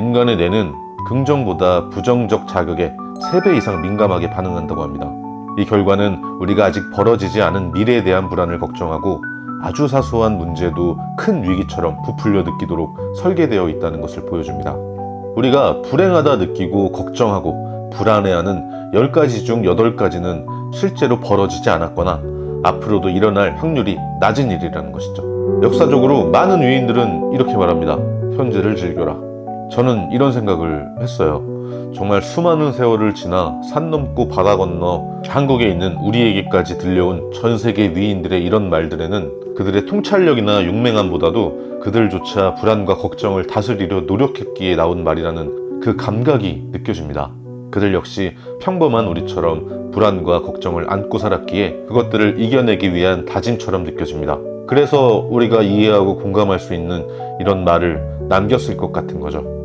인간의 뇌는 긍정보다 부정적 자극에 3배 이상 민감하게 반응한다고 합니다. 이 결과는 우리가 아직 벌어지지 않은 미래에 대한 불안을 걱정하고 아주 사소한 문제도 큰 위기처럼 부풀려 느끼도록 설계되어 있다는 것을 보여줍니다. 우리가 불행하다 느끼고 걱정하고 불안해하는 10가지 중 8가지는 실제로 벌어지지 않았거나 앞으로도 일어날 확률이 낮은 일이라는 것이죠. 역사적으로 많은 위인들은 이렇게 말합니다. 현재를 즐겨라. 저는 이런 생각을 했어요. 정말 수많은 세월을 지나 산 넘고 바다 건너 한국에 있는 우리에게까지 들려온 전 세계 위인들의 이런 말들에는 그들의 통찰력이나 용맹함보다도 그들조차 불안과 걱정을 다스리려 노력했기에 나온 말이라는 그 감각이 느껴집니다. 그들 역시 평범한 우리처럼 불안과 걱정을 안고 살았기에 그것들을 이겨내기 위한 다짐처럼 느껴집니다. 그래서 우리가 이해하고 공감할 수 있는 이런 말을 남겼을 것 같은 거죠.